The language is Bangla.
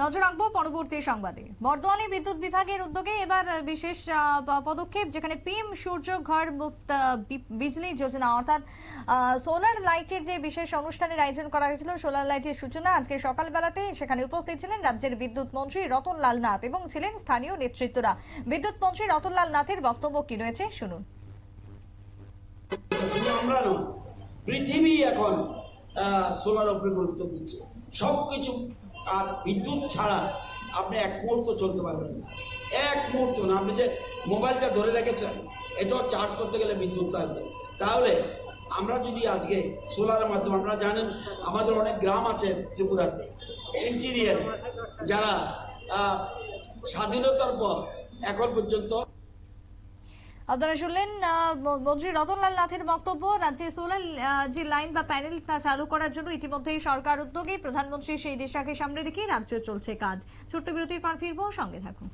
নজর রাখব পরবর্তী সংবাদে। বর্ধমানে বিদ্যুৎ বিভাগের উদ্যোগে এবার বিশেষ পদক্ষেপ, যেখানে পিএম সূর্য ঘর মুফত বিজলি যোজনা, অর্থাৎ সোলার লাইটের যে বিশেষ অনুষ্ঠানের আয়োজন করা হয়েছিল সোলার লাইটের সূচনা আজকে সকালবেলাতে সেখানে উপস্থিত ছিলেন রাজ্যের বিদ্যুৎ মন্ত্রী রতনলাল নাথ এবং ছিলেন স্থানীয় নেতৃত্বরা। বিদ্যুৎ মন্ত্রী রতনলাল নাথের বক্তব্য কি রয়েছে? শুনুন। পৃথিবী এখন সোলার উপরে গুরুত্ব দিচ্ছে। সবকিছু আর বিদ্যুৎ ছাড়া আপনি এক মুহূর্ত চলতে পারবেন না। এক মুহূর্ত না, আপনি যে মোবাইলটা ধরে রেখেছেন, এটাও চার্জ করতে গেলে বিদ্যুৎ লাগবে। তাহলে আমরা যদি আজকে সোলারের মাধ্যমে, আপনারা জানেন, আমাদের অনেক গ্রাম আছে ত্রিপুরাতে। ইঞ্জিনিয়ার যারা স্বাধীনতার পর, এখন পর্যন্ত আপনারা শুনলেন মন্ত্রী রতনলাল নাথের বক্তব্য। রাজ্যে সোলার যে লাইন বা প্যানেল তা চালু করার জন্য ইতিমধ্যেই সরকার উদ্যোগে। প্রধানমন্ত্রী সেই দিশাকে সামনে রেখে রাজ্য চলছে কাজ। ছোট্ট বিরতির পর ফিরবো, সঙ্গে থাকুন।